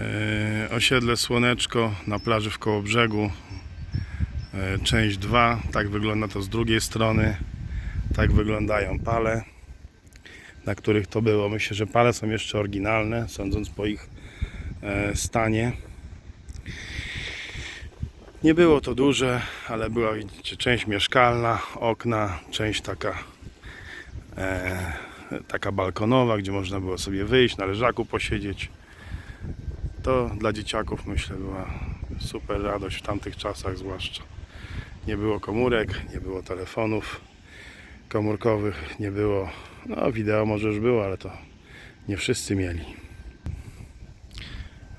E, Osiedle Słoneczko na plaży w Kołobrzegu. E, Część 2. Tak wygląda to z drugiej strony. Tak wyglądają pale, na których to było. Myślę, że pale są jeszcze oryginalne, sądząc po ich e, stanie. Nie było to duże, ale była widzicie, część mieszkalna, okna, część taka e, taka balkonowa, gdzie można było sobie wyjść, na leżaku posiedzieć. To dla dzieciaków myślę była super radość w tamtych czasach zwłaszcza. Nie było komórek, nie było telefonów komórkowych, nie było, no wideo może już było, ale to nie wszyscy mieli.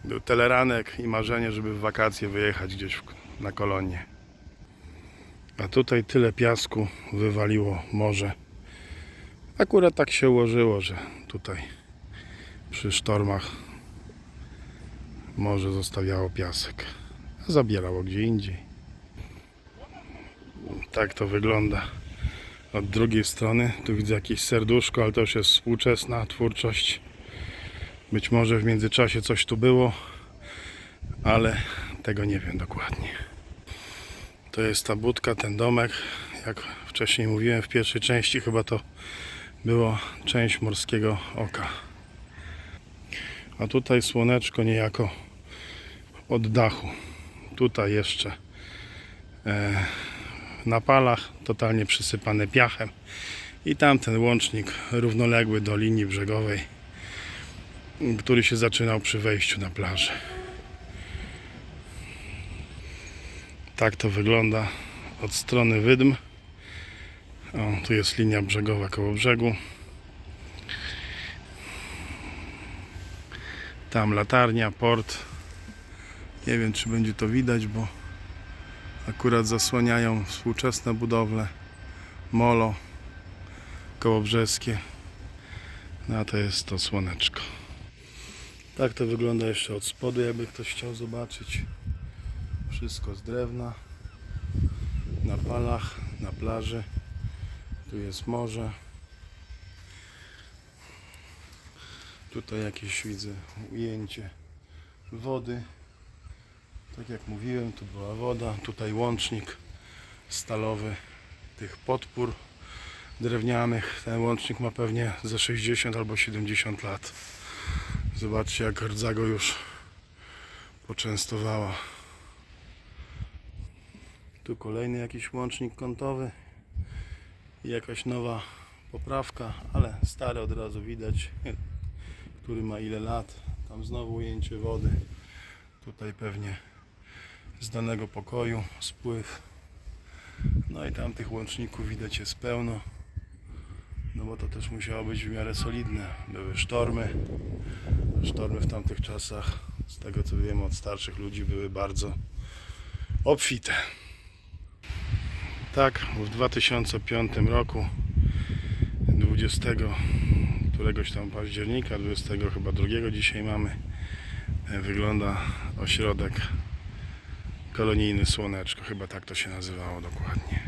Był teleranek i marzenie, żeby w wakacje wyjechać gdzieś w, na kolonie. A tutaj tyle piasku wywaliło morze. Akurat tak się ułożyło, że tutaj przy sztormach morze zostawiało piasek, zabierało gdzie indziej. Tak to wygląda od drugiej strony. Tu widzę jakieś serduszko, ale to już jest współczesna twórczość. Być może w międzyczasie coś tu było, ale tego nie wiem dokładnie. To jest ta budka, ten domek. Jak wcześniej mówiłem w pierwszej części, chyba to było część morskiego oka. A tutaj słoneczko niejako od dachu. Tutaj jeszcze e, na palach, totalnie przysypane piachem. I tamten łącznik równoległy do linii brzegowej, który się zaczynał przy wejściu na plażę. Tak to wygląda od strony wydm. O, tu jest linia brzegowa koło brzegu. Tam latarnia, port. Nie wiem, czy będzie to widać, bo akurat zasłaniają współczesne budowle. Molo kołobrzeskie. No a to jest to słoneczko. Tak to wygląda jeszcze od spodu, jakby ktoś chciał zobaczyć. Wszystko z drewna. Na palach, na plaży. Tu jest morze. Tutaj jakieś widzę ujęcie wody. Tak jak mówiłem, tu była woda. Tutaj łącznik stalowy tych podpór drewnianych. Ten łącznik ma pewnie ze 60 albo 70 lat. Zobaczcie jak rdza go już poczęstowała. Tu kolejny jakiś łącznik kątowy i jakaś nowa poprawka, ale stary od razu widać, który ma ile lat. Tam znowu ujęcie wody. Tutaj pewnie z danego pokoju spływ. No i tam tych łączników widać jest pełno. No bo to też musiało być w miarę solidne. Były sztormy. Sztormy w tamtych czasach, z tego co wiem od starszych ludzi, były bardzo obfite. Tak, w 2005 roku 20 któregoś tam października, 20 chyba drugiego dzisiaj mamy, e, wygląda ośrodek kolonijny Słoneczko, chyba tak to się nazywało dokładnie.